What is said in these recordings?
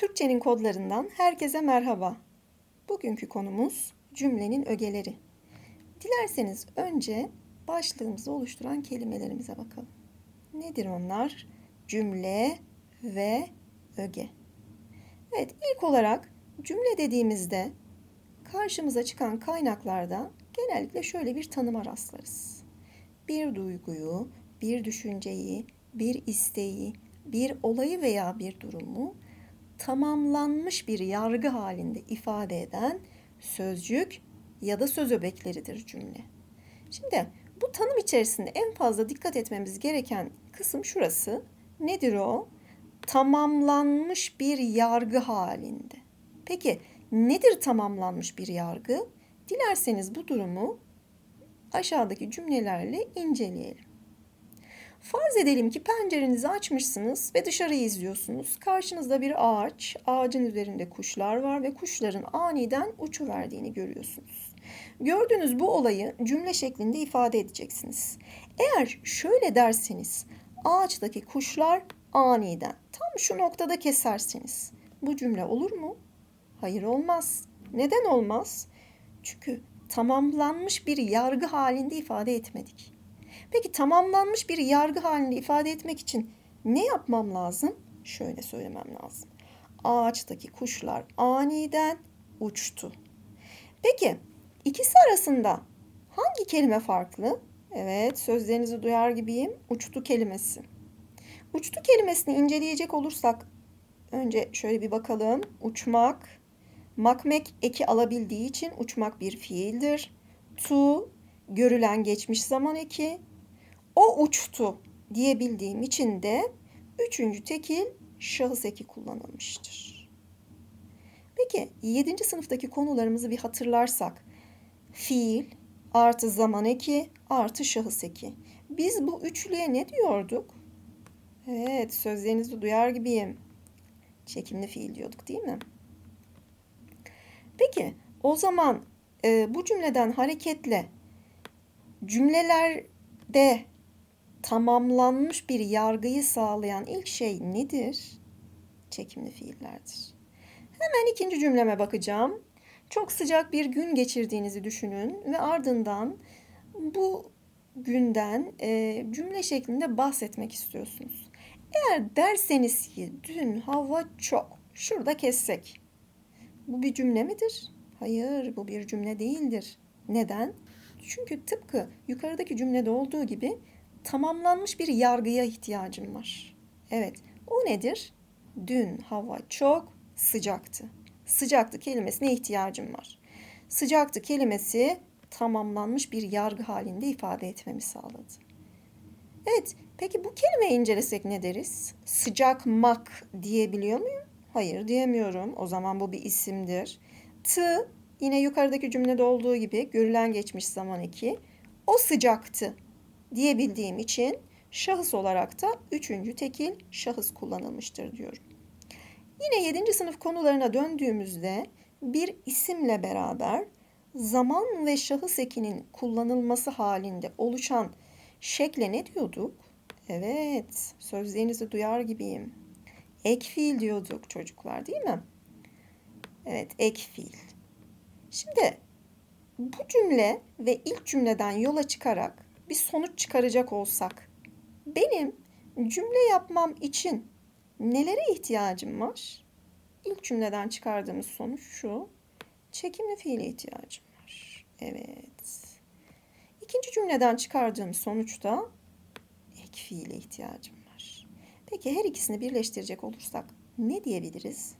Türkçenin kodlarından herkese merhaba. Bugünkü konumuz cümlenin ögeleri. Dilerseniz önce başlığımızı oluşturan kelimelerimize bakalım. Nedir onlar? Cümle ve öge. Evet, ilk olarak cümle dediğimizde karşımıza çıkan kaynaklarda genellikle şöyle bir tanıma rastlarız. Bir duyguyu, bir düşünceyi, bir isteği, bir olayı veya bir durumu tamamlanmış bir yargı halinde ifade eden sözcük ya da söz öbekleridir cümle. Şimdi bu tanım içerisinde en fazla dikkat etmemiz gereken kısım şurası. Nedir o? Tamamlanmış bir yargı halinde. Peki nedir tamamlanmış bir yargı? Dilerseniz bu durumu aşağıdaki cümlelerle inceleyelim. Farz edelim ki pencerenizi açmışsınız ve dışarıyı izliyorsunuz. Karşınızda bir ağaç, ağacın üzerinde kuşlar var ve kuşların aniden uçuverdiğini görüyorsunuz. Gördüğünüz bu olayı cümle şeklinde ifade edeceksiniz. Eğer şöyle derseniz, ağaçtaki kuşlar aniden tam şu noktada keserseniz bu cümle olur mu? Hayır olmaz. Neden olmaz? Çünkü tamamlanmış bir yargı halinde ifade etmedik. Peki tamamlanmış bir yargı halinde ifade etmek için ne yapmam lazım? Şöyle söylemem lazım. Ağaçtaki kuşlar aniden uçtu. Peki ikisi arasında hangi kelime farklı? Evet sözlerinizi duyar gibiyim. Uçtu kelimesi. Uçtu kelimesini inceleyecek olursak önce şöyle bir bakalım. Uçmak, makmek eki alabildiği için uçmak bir fiildir. Tu, görülen geçmiş zaman eki, o uçtu diyebildiğim için de üçüncü tekil şahıs eki kullanılmıştır. Peki yedinci sınıftaki konularımızı bir hatırlarsak fiil artı zaman eki artı şahıs eki. Biz bu üçlüye ne diyorduk? Evet sözlerinizi duyar gibiyim. Çekimli fiil diyorduk değil mi? Peki o zaman e, bu cümleden hareketle cümlelerde tamamlanmış bir yargıyı sağlayan ilk şey nedir? Çekimli fiillerdir. Hemen ikinci cümleme bakacağım. Çok sıcak bir gün geçirdiğinizi düşünün ve ardından bu günden e, cümle şeklinde bahsetmek istiyorsunuz. Eğer derseniz ki dün hava çok, şurada kessek. Bu bir cümle midir? Hayır, bu bir cümle değildir. Neden? Çünkü tıpkı yukarıdaki cümlede olduğu gibi tamamlanmış bir yargıya ihtiyacım var. Evet, o nedir? Dün hava çok sıcaktı. Sıcaktı kelimesine ihtiyacım var. Sıcaktı kelimesi tamamlanmış bir yargı halinde ifade etmemi sağladı. Evet, peki bu kelimeyi incelesek ne deriz? Sıcakmak diyebiliyor muyum? Hayır diyemiyorum. O zaman bu bir isimdir. Tı yine yukarıdaki cümlede olduğu gibi görülen geçmiş zaman iki. O sıcaktı diyebildiğim için şahıs olarak da üçüncü tekil şahıs kullanılmıştır diyorum. Yine yedinci sınıf konularına döndüğümüzde bir isimle beraber zaman ve şahıs ekinin kullanılması halinde oluşan şekle ne diyorduk? Evet, sözlerinizi duyar gibiyim. Ek fiil diyorduk çocuklar değil mi? Evet, ek fiil. Şimdi bu cümle ve ilk cümleden yola çıkarak bir sonuç çıkaracak olsak benim cümle yapmam için nelere ihtiyacım var? İlk cümleden çıkardığımız sonuç şu. Çekimli fiile ihtiyacım var. Evet. İkinci cümleden çıkardığım sonuçta ek fiile ihtiyacım var. Peki her ikisini birleştirecek olursak ne diyebiliriz?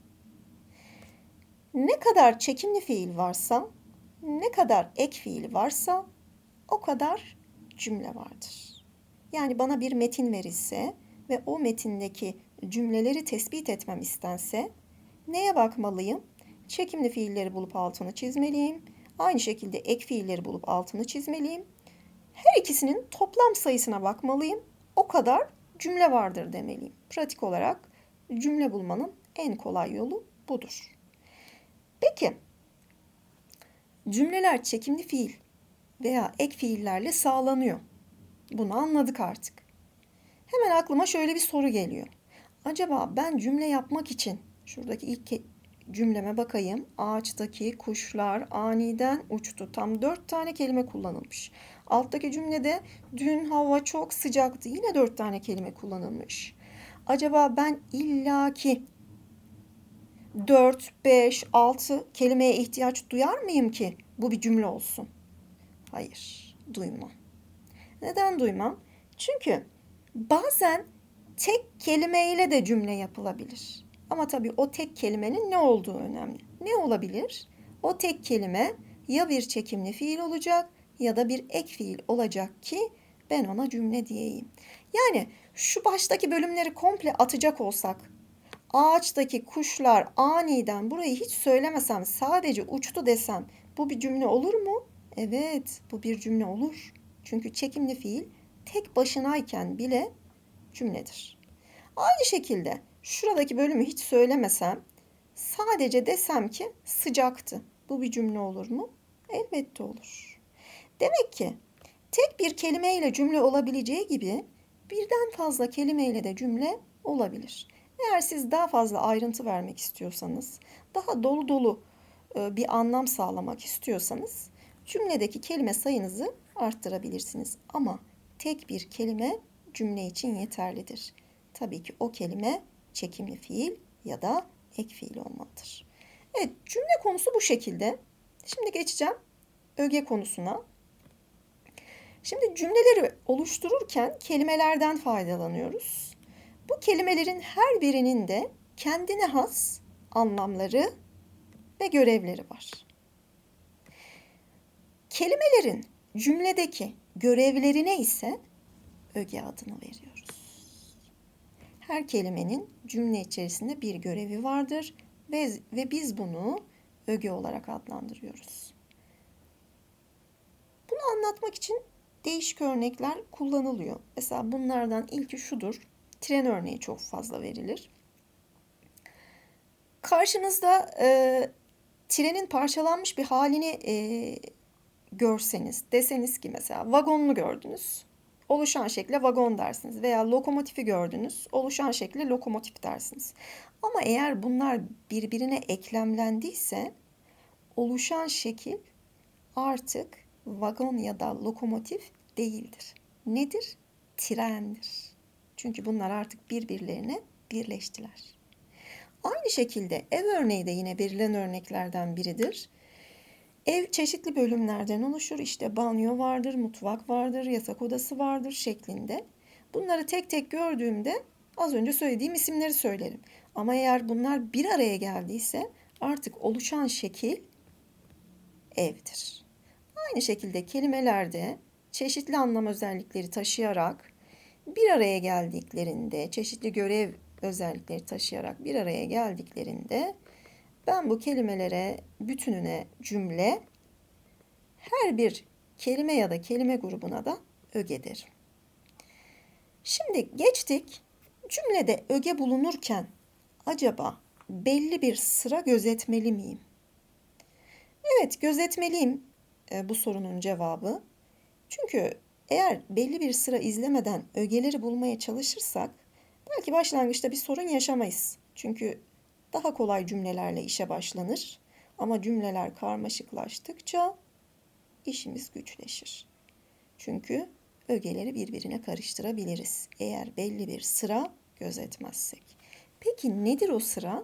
Ne kadar çekimli fiil varsa, ne kadar ek fiil varsa o kadar cümle vardır. Yani bana bir metin verilse ve o metindeki cümleleri tespit etmem istense neye bakmalıyım? Çekimli fiilleri bulup altını çizmeliyim. Aynı şekilde ek fiilleri bulup altını çizmeliyim. Her ikisinin toplam sayısına bakmalıyım. O kadar cümle vardır demeliyim. Pratik olarak cümle bulmanın en kolay yolu budur. Peki cümleler çekimli fiil veya ek fiillerle sağlanıyor. Bunu anladık artık. Hemen aklıma şöyle bir soru geliyor. Acaba ben cümle yapmak için Şuradaki ilk cümleme bakayım. Ağaçtaki kuşlar aniden uçtu. Tam dört tane kelime kullanılmış. Alttaki cümlede dün hava çok sıcaktı. Yine dört tane kelime kullanılmış. Acaba ben illaki 4, 5, 6 kelimeye ihtiyaç duyar mıyım ki bu bir cümle olsun? Hayır, duymam. Neden duymam? Çünkü bazen tek kelimeyle de cümle yapılabilir. Ama tabii o tek kelimenin ne olduğu önemli. Ne olabilir? O tek kelime ya bir çekimli fiil olacak ya da bir ek fiil olacak ki ben ona cümle diyeyim. Yani şu baştaki bölümleri komple atacak olsak ağaçtaki kuşlar aniden burayı hiç söylemesem sadece uçtu desem bu bir cümle olur mu? Evet bu bir cümle olur. Çünkü çekimli fiil tek başınayken bile cümledir. Aynı şekilde şuradaki bölümü hiç söylemesem sadece desem ki sıcaktı. Bu bir cümle olur mu? Elbette olur. Demek ki tek bir kelimeyle cümle olabileceği gibi birden fazla kelimeyle de cümle olabilir. Eğer siz daha fazla ayrıntı vermek istiyorsanız, daha dolu dolu e, bir anlam sağlamak istiyorsanız cümledeki kelime sayınızı arttırabilirsiniz. Ama tek bir kelime cümle için yeterlidir. Tabii ki o kelime çekimli fiil ya da ek fiil olmalıdır. Evet cümle konusu bu şekilde. Şimdi geçeceğim öge konusuna. Şimdi cümleleri oluştururken kelimelerden faydalanıyoruz. Bu kelimelerin her birinin de kendine has anlamları ve görevleri var. Kelimelerin cümledeki görevlerine ise öge adını veriyoruz. Her kelimenin cümle içerisinde bir görevi vardır ve, ve biz bunu öge olarak adlandırıyoruz. Bunu anlatmak için değişik örnekler kullanılıyor. Mesela bunlardan ilki şudur. Tren örneği çok fazla verilir. Karşınızda e, trenin parçalanmış bir halini e, görseniz, deseniz ki mesela vagonunu gördünüz, oluşan şekle vagon dersiniz veya lokomotifi gördünüz, oluşan şekle lokomotif dersiniz. Ama eğer bunlar birbirine eklemlendiyse oluşan şekil artık vagon ya da lokomotif değildir. Nedir? Trendir. Çünkü bunlar artık birbirlerine birleştiler. Aynı şekilde ev örneği de yine verilen örneklerden biridir. Ev çeşitli bölümlerden oluşur. İşte banyo vardır, mutfak vardır, yatak odası vardır şeklinde. Bunları tek tek gördüğümde az önce söylediğim isimleri söylerim. Ama eğer bunlar bir araya geldiyse artık oluşan şekil evdir. Aynı şekilde kelimelerde çeşitli anlam özellikleri taşıyarak bir araya geldiklerinde, çeşitli görev özellikleri taşıyarak bir araya geldiklerinde ben bu kelimelere bütününe cümle, her bir kelime ya da kelime grubuna da öge derim. Şimdi geçtik. Cümlede öge bulunurken acaba belli bir sıra gözetmeli miyim? Evet, gözetmeliyim e, bu sorunun cevabı. Çünkü eğer belli bir sıra izlemeden ögeleri bulmaya çalışırsak belki başlangıçta bir sorun yaşamayız. Çünkü daha kolay cümlelerle işe başlanır. Ama cümleler karmaşıklaştıkça işimiz güçleşir. Çünkü ögeleri birbirine karıştırabiliriz eğer belli bir sıra gözetmezsek. Peki nedir o sıra?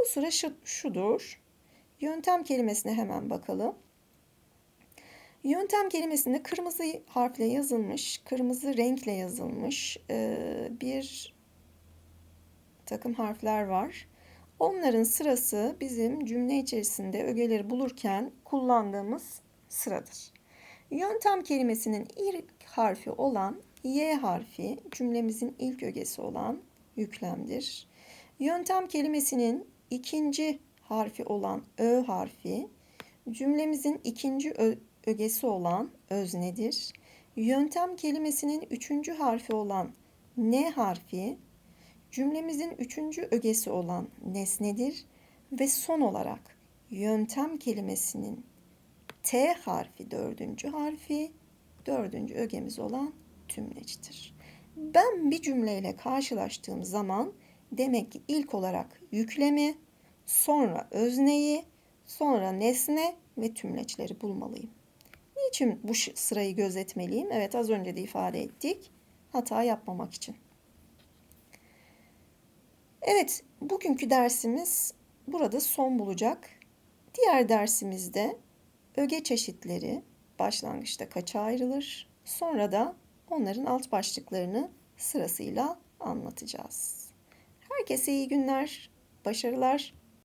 O sıra şu, şudur. Yöntem kelimesine hemen bakalım. Yöntem kelimesinde kırmızı harfle yazılmış, kırmızı renkle yazılmış bir takım harfler var. Onların sırası bizim cümle içerisinde ögeleri bulurken kullandığımız sıradır. Yöntem kelimesinin ilk harfi olan Y harfi cümlemizin ilk ögesi olan yüklemdir. Yöntem kelimesinin ikinci harfi olan Ö harfi cümlemizin ikinci ögesi olan öznedir. Yöntem kelimesinin üçüncü harfi olan N harfi cümlemizin üçüncü ögesi olan nesnedir ve son olarak yöntem kelimesinin T harfi dördüncü harfi, dördüncü ögemiz olan tümlecidir. Ben bir cümleyle karşılaştığım zaman Demek ki ilk olarak yüklemi, sonra özneyi, sonra nesne ve tümleçleri bulmalıyım. Niçin bu sırayı gözetmeliyim? Evet az önce de ifade ettik. Hata yapmamak için. Evet, bugünkü dersimiz burada son bulacak. Diğer dersimizde öge çeşitleri başlangıçta kaça ayrılır? Sonra da onların alt başlıklarını sırasıyla anlatacağız. Herkese iyi günler, başarılar.